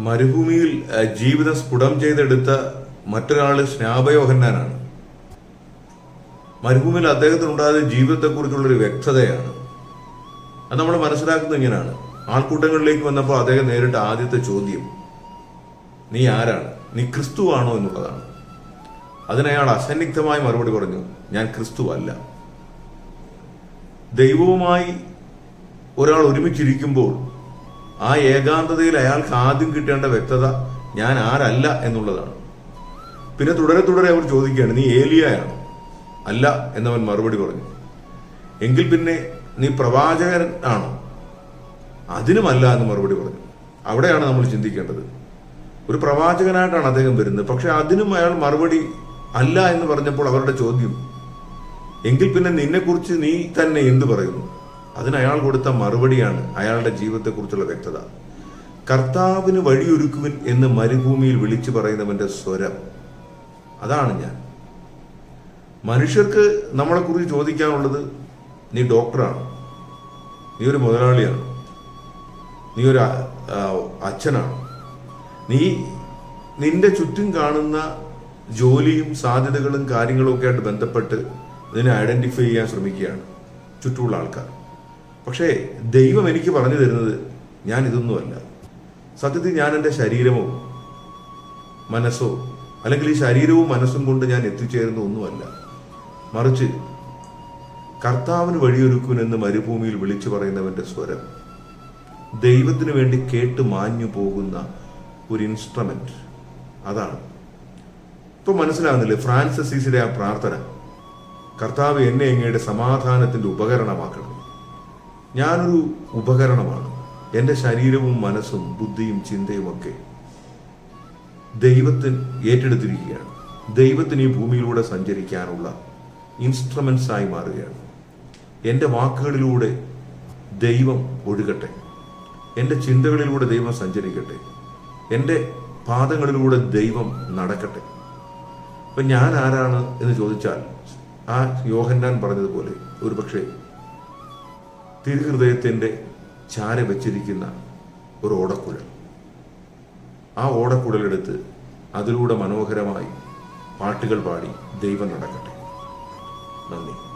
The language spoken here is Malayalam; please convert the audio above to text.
മരുഭൂമിയിൽ ജീവിതം സ്ഫുടം ചെയ്തെടുത്ത മറ്റൊരാൾ സ്നാപയോഹന്നാനാണ് മരുഭൂമിയിൽ അദ്ദേഹത്തിനുണ്ടായ ജീവിതത്തെക്കുറിച്ചുള്ളൊരു വ്യക്തതയാണ്. അത് നമ്മൾ മനസ്സിലാക്കുന്നത് ഇങ്ങനെയാണ്. ആൾക്കൂട്ടങ്ങളിലേക്ക് വന്നപ്പോൾ അദ്ദേഹം നേരിട്ട ആദ്യത്തെ ചോദ്യം നീ ആരാണ്? നീ ക്രിസ്തു ആണോ എന്നുള്ളതാണ്. അതിനയാൾ അസന്നിഗ്ധമായി മറുപടി പറഞ്ഞു ഞാൻ ക്രിസ്തു അല്ല. ദൈവവുമായി ഒരാൾ ഒരുമിച്ചിരിക്കുമ്പോൾ ആ ഏകാന്തതയിൽ അയാൾക്ക് ആദ്യം കിട്ടേണ്ട വ്യക്തത ഞാൻ ആരല്ല എന്നുള്ളതാണ്. പിന്നെ തുടരെ തുടരെ അവർ ചോദിക്കുകയാണ് നീ ഏലിയായാണോ? അല്ല എന്നവൻ മറുപടി പറഞ്ഞു. എങ്കിൽ പിന്നെ നീ പ്രവാചകൻ ആണോ? അതിനുമല്ല എന്ന് മറുപടി പറഞ്ഞു. അവിടെയാണ് നമ്മൾ ചിന്തിക്കേണ്ടത്. ഒരു പ്രവാചകനായിട്ടാണ് അദ്ദേഹം വരുന്നത്. പക്ഷെ അതിനും അയാൾ മറുപടി അല്ല എന്ന് പറഞ്ഞപ്പോൾ അവരുടെ ചോദ്യം എങ്കിൽ പിന്നെ നിന്നെക്കുറിച്ച് നീ തന്നെ എന്തു പറയുന്നു? അതിന് അയാൾ കൊടുത്ത മറുപടിയാണ് അയാളുടെ ജീവിതത്തെക്കുറിച്ചുള്ള വ്യക്തത. കർത്താവിന് വഴിയൊരുക്കുവിൻ എന്ന് മരുഭൂമിയിൽ വിളിച്ചു പറയുന്നവന്റെ സ്വരം. അതാണ് ഞാൻ. മനുഷ്യർക്ക് നമ്മളെക്കുറിച്ച് ചോദിക്കാനുള്ളത് നീ ഡോക്ടറാണ്. നീ ഒരു മുതലാളിയാണ്. നീ ഒരു അച്ഛനാണ്. നീ നിന്റെ ചുറ്റും കാണുന്ന ജോലിയും സാധ്യതകളും കാര്യങ്ങളും ഒക്കെ ആയിട്ട് ബന്ധപ്പെട്ട് ഇതിനെ ഐഡന്റിഫൈ ചെയ്യാൻ ശ്രമിക്കുകയാണ് ചുറ്റുമുള്ള ആൾക്കാർ. പക്ഷേ ദൈവം എനിക്ക് പറഞ്ഞു തരുന്നത് ഞാൻ ഇതൊന്നുമല്ല സത്യത്തിൽ ഞാൻ എന്റെ ശരീരമോ മനസ്സോ അല്ലെങ്കിൽ ഈ ശരീരവും മനസ്സും കൊണ്ട് ഞാൻ എത്തിച്ചേരുന്ന ഒന്നുമല്ല മറിച്ച് കർത്താവിന് വഴിയൊരുക്കുമെന്ന് മരുഭൂമിയിൽ വിളിച്ചു പറയുന്നവന്റെ സ്വരം. ദൈവത്തിന് വേണ്ടി കേട്ട് മാഞ്ഞു പോകുന്ന ഒരു ഇൻസ്ട്രുമെന്റ് അതാണ്. ഇപ്പൊ മനസ്സിലാകുന്നില്ലേ? ഫ്രാൻസിസിയുടെ ആ പ്രാർത്ഥന. കർത്താവ് എന്നെ എങ്ങയുടെ സമാധാനത്തിന്റെ ഉപകരണമാക്കണം. ഞാനൊരു ഉപകരണമാണ്. എന്റെ ശരീരവും മനസ്സും ബുദ്ധിയും ചിന്തയും ഒക്കെ ദൈവത്തിന് ഏറ്റെടുത്തിരിക്കുകയാണ്. ദൈവത്തിന് ഈ ഭൂമിയിലൂടെ സഞ്ചരിക്കാനുള്ള ഇൻസ്ട്രുമെന്റ്സ് ആയി മാറുകയാണ്. എന്റെ വാക്കുകളിലൂടെ ദൈവം ഒഴുകട്ടെ. എന്റെ ചിന്തകളിലൂടെ ദൈവം സഞ്ചരിക്കട്ടെ. എന്റെ പാദങ്ങളിലൂടെ ദൈവം നടക്കട്ടെ. അപ്പൊ ഞാൻ ആരാണ് എന്ന് ചോദിച്ചാൽ ആ യോഹന്നാൻ പറഞ്ഞതുപോലെ ഒരു പക്ഷേ തിരുഹൃദയത്തിന്റെ ചാര വച്ചിരിക്കുന്ന ഒരു ഓടക്കുഴൽ. ആ ഓടക്കുഴലെടുത്ത് അതിലൂടെ മനോഹരമായി പാട്ടുകൾ പാടി ദൈവം നടക്കട്ടെ. നന്ദി.